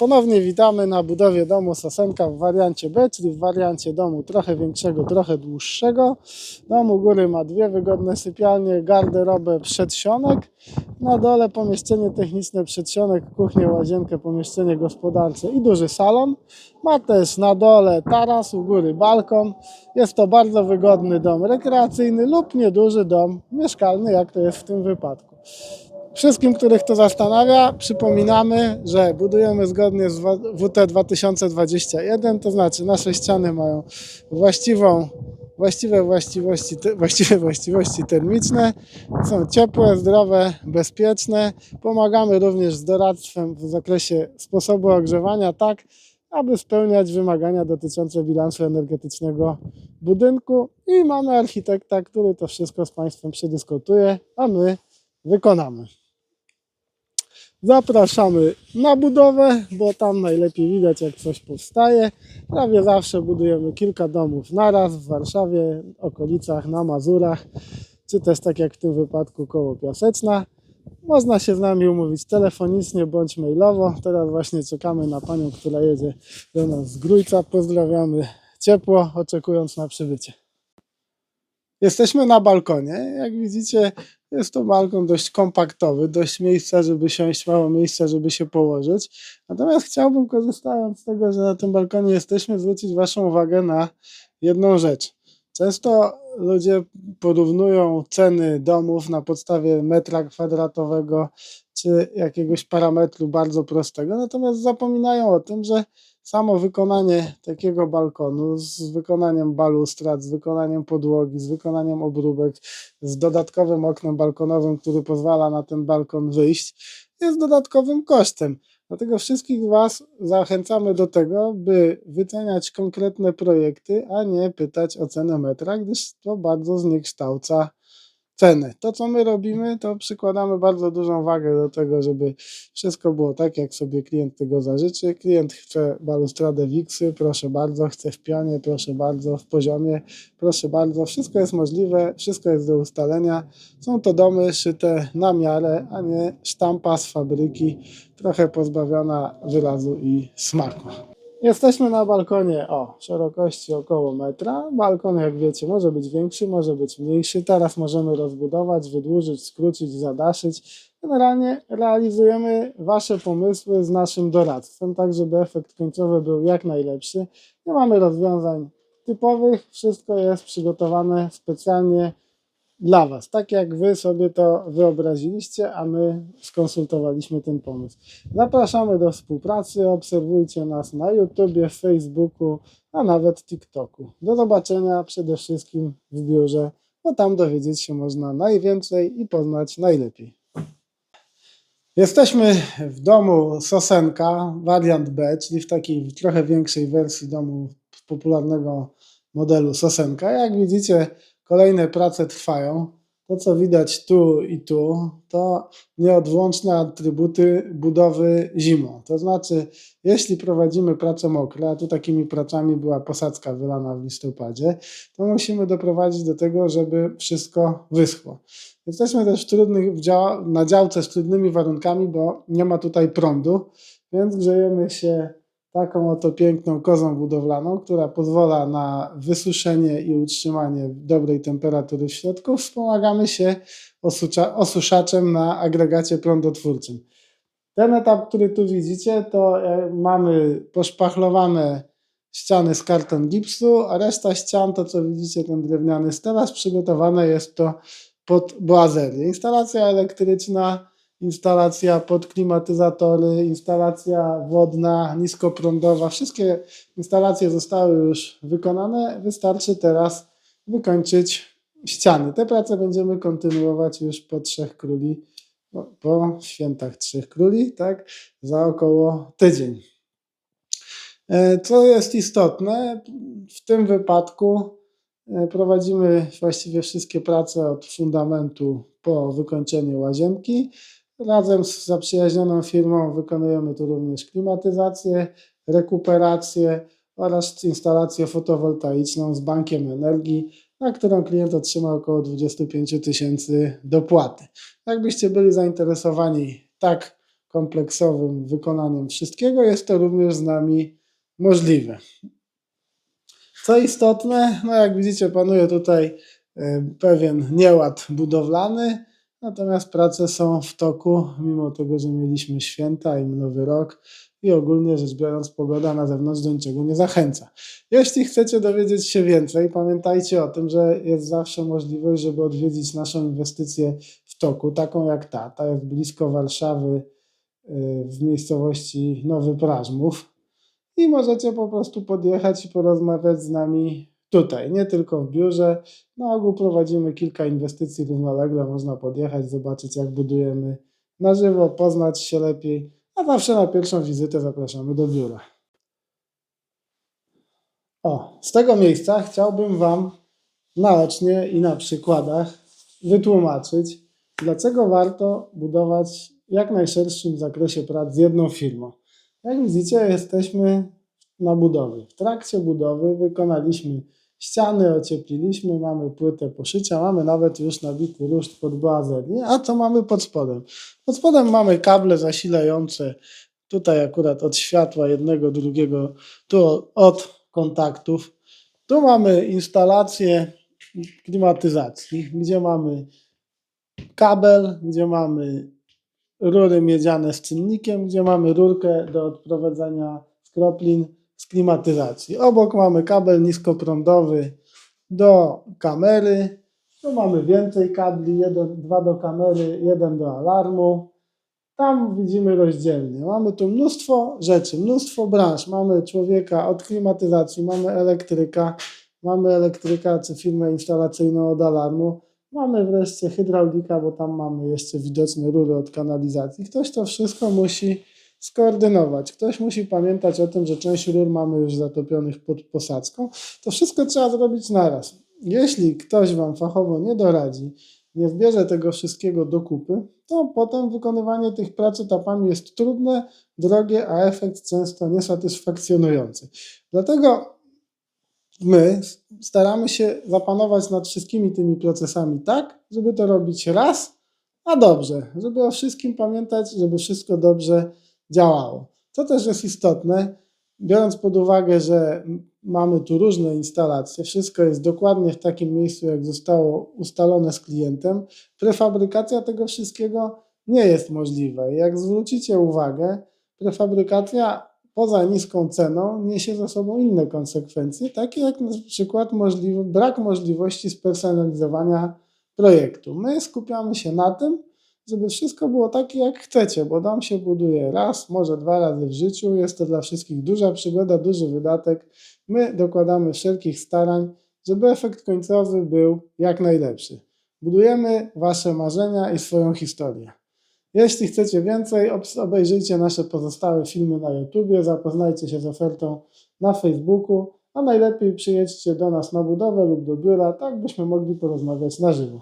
Ponownie witamy na budowie domu Sosenka w wariancie B, czyli w wariancie domu trochę większego, trochę dłuższego. Dom u góry ma dwie wygodne sypialnie, garderobę, przedsionek. Na dole pomieszczenie techniczne, przedsionek, kuchnię, łazienkę, pomieszczenie gospodarcze i duży salon. Ma też na dole taras, u góry balkon. Jest to bardzo wygodny dom rekreacyjny lub nieduży dom mieszkalny, jak to jest w tym wypadku. Wszystkim, których to zastanawia, przypominamy, że budujemy zgodnie z WT 2021, to znaczy nasze ściany mają właściwą, właściwe, właściwości, właściwe właściwości termiczne, są ciepłe, zdrowe, bezpieczne. Pomagamy również z doradztwem w zakresie sposobu ogrzewania, tak aby spełniać wymagania dotyczące bilansu energetycznego budynku i mamy architekta, który to wszystko z Państwem przedyskutuje, a my wykonamy. Zapraszamy na budowę, bo tam najlepiej widać, jak coś powstaje. Prawie zawsze budujemy kilka domów naraz w Warszawie, okolicach, na Mazurach, czy też tak jak w tym wypadku koło Piaseczna. Można się z nami umówić telefonicznie bądź mailowo. Teraz właśnie czekamy na panią, która jedzie do nas z Grójca. Pozdrawiamy ciepło, oczekując na przybycie. Jesteśmy na balkonie. Jak widzicie, jest to balkon dość kompaktowy, dość miejsca, żeby siąść, mało miejsca, żeby się położyć. Natomiast chciałbym, korzystając z tego, że na tym balkonie jesteśmy, zwrócić Waszą uwagę na jedną rzecz. Często ludzie porównują ceny domów na podstawie metra kwadratowego czy jakiegoś parametru bardzo prostego, natomiast zapominają o tym, że samo wykonanie takiego balkonu z wykonaniem balustrad, z wykonaniem podłogi, z wykonaniem obróbek, z dodatkowym oknem balkonowym, który pozwala na ten balkon wyjść, jest dodatkowym kosztem. Dlatego wszystkich Was zachęcamy do tego, by wyceniać konkretne projekty, a nie pytać o cenę metra, gdyż to bardzo zniekształca cenę. To, co my robimy, to przykładamy bardzo dużą wagę do tego, żeby wszystko było tak, jak sobie klient tego zażyczy. Klient chce balustradę Wixy, proszę bardzo, chce w pionie, proszę bardzo, w poziomie, proszę bardzo. Wszystko jest możliwe, wszystko jest do ustalenia. Są to domy szyte na miarę, a nie sztampa z fabryki, trochę pozbawiona wyrazu i smaku. Jesteśmy na balkonie o szerokości około metra. Balkon, jak wiecie, może być większy, może być mniejszy. Teraz możemy rozbudować, wydłużyć, skrócić, zadaszyć. Generalnie realizujemy Wasze pomysły z naszym doradztwem, tak żeby efekt końcowy był jak najlepszy. Nie mamy rozwiązań typowych, wszystko jest przygotowane specjalnie dla Was, tak jak Wy sobie to wyobraziliście, a my skonsultowaliśmy ten pomysł. Zapraszamy do współpracy, obserwujcie nas na YouTubie, Facebooku, a nawet TikToku. Do zobaczenia przede wszystkim w biurze, bo tam dowiedzieć się można najwięcej i poznać najlepiej. Jesteśmy w domu Sosenka, wariant B, czyli w takiej trochę większej wersji domu popularnego modelu Sosenka. Jak widzicie, kolejne prace trwają. To, co widać tu i tu, to nieodłączne atrybuty budowy zimą. To znaczy, jeśli prowadzimy prace mokre, a tu takimi pracami była posadzka wylana w listopadzie, to musimy doprowadzić do tego, żeby wszystko wyschło. Jesteśmy też w trudnych, w dzia- na działce z trudnymi warunkami, bo nie ma tutaj prądu, więc grzejemy się taką oto piękną kozą budowlaną, która pozwala na wysuszenie i utrzymanie dobrej temperatury w środku. Wspomagamy się osucza, osuszaczem na agregacie prądotwórczym. Ten etap, który tu widzicie, to e, mamy poszpachlowane ściany z karton gipsu, a reszta ścian, to co widzicie, ten drewniany stelaż, przygotowane jest to pod boazerię. Instalacja elektryczna, instalacja pod klimatyzatory, instalacja wodna, niskoprądowa. Wszystkie instalacje zostały już wykonane. Wystarczy teraz wykończyć ściany. Te prace będziemy kontynuować już po Trzech Króli, po- świętach Trzech Króli, tak, za około tydzień. E, Co jest istotne, w tym wypadku e, prowadzimy właściwie wszystkie prace od fundamentu po wykończenie łazienki. Razem z zaprzyjaźnioną firmą wykonujemy tu również klimatyzację, rekuperację oraz instalację fotowoltaiczną z bankiem energii, na którą klient otrzyma około 25 tysięcy dopłaty. Jakbyście byli zainteresowani tak kompleksowym wykonaniem wszystkiego, jest to również z nami możliwe. Co istotne, no jak widzicie, panuje tutaj e, pewien nieład budowlany, natomiast prace są w toku, mimo tego, że mieliśmy święta i nowy rok i ogólnie rzecz biorąc pogoda na zewnątrz do niczego nie zachęca. Jeśli chcecie dowiedzieć się więcej, pamiętajcie o tym, że jest zawsze możliwość, żeby odwiedzić naszą inwestycję w toku, taką jak ta. Ta jest blisko Warszawy y, w miejscowości Nowy Prażmów i możecie po prostu podjechać i porozmawiać z nami tutaj, nie tylko w biurze. Na ogół prowadzimy kilka inwestycji równolegle, można podjechać, zobaczyć jak budujemy na żywo, poznać się lepiej, a zawsze na pierwszą wizytę zapraszamy do biura. O, z tego miejsca chciałbym Wam naocznie i na przykładach wytłumaczyć, dlaczego warto budować w jak najszerszym zakresie prac z jedną firmą. Jak widzicie, jesteśmy na budowie. W trakcie budowy wykonaliśmy ściany, ociepliliśmy, mamy płytę poszycia, mamy nawet już nabity ruszt pod boazerię. A co mamy pod spodem? Pod spodem mamy kable zasilające, tutaj akurat od światła jednego, drugiego, tu od kontaktów. Tu mamy instalację klimatyzacji, gdzie mamy kabel, gdzie mamy rury miedziane z czynnikiem, gdzie mamy rurkę do odprowadzania skroplin klimatyzacji. Obok mamy kabel niskoprądowy do kamery. Tu mamy więcej kabli, jeden, dwa do kamery, jeden do alarmu. Tam widzimy rozdzielnie. Mamy tu mnóstwo rzeczy, mnóstwo branż. Mamy człowieka od klimatyzacji, mamy elektryka, mamy elektryka czy firmę instalacyjną od alarmu. Mamy wreszcie hydraulika, bo tam mamy jeszcze widoczne rury od kanalizacji. Ktoś to wszystko musi skoordynować. Ktoś musi pamiętać o tym, że część rur mamy już zatopionych pod posadzką. To wszystko trzeba zrobić naraz. Jeśli ktoś Wam fachowo nie doradzi, nie wbierze tego wszystkiego do kupy, to potem wykonywanie tych prac etapami jest trudne, drogie, a efekt często niesatysfakcjonujący. Dlatego my staramy się zapanować nad wszystkimi tymi procesami tak, żeby to robić raz, a dobrze, żeby o wszystkim pamiętać, żeby wszystko dobrze działało. Co też jest istotne, biorąc pod uwagę, że mamy tu różne instalacje, wszystko jest dokładnie w takim miejscu, jak zostało ustalone z klientem, prefabrykacja tego wszystkiego nie jest możliwa. Jak zwrócicie uwagę, prefabrykacja poza niską ceną niesie za sobą inne konsekwencje, takie jak na przykład możliwy, brak możliwości spersonalizowania projektu. My skupiamy się na tym, żeby wszystko było takie jak chcecie, bo dom się buduje raz, może dwa razy w życiu. Jest to dla wszystkich duża przygoda, duży wydatek. My dokładamy wszelkich starań, żeby efekt końcowy był jak najlepszy. Budujemy Wasze marzenia i swoją historię. Jeśli chcecie więcej, obejrzyjcie nasze pozostałe filmy na YouTubie, zapoznajcie się z ofertą na Facebooku, a najlepiej przyjedźcie do nas na budowę lub do biura, tak byśmy mogli porozmawiać na żywo.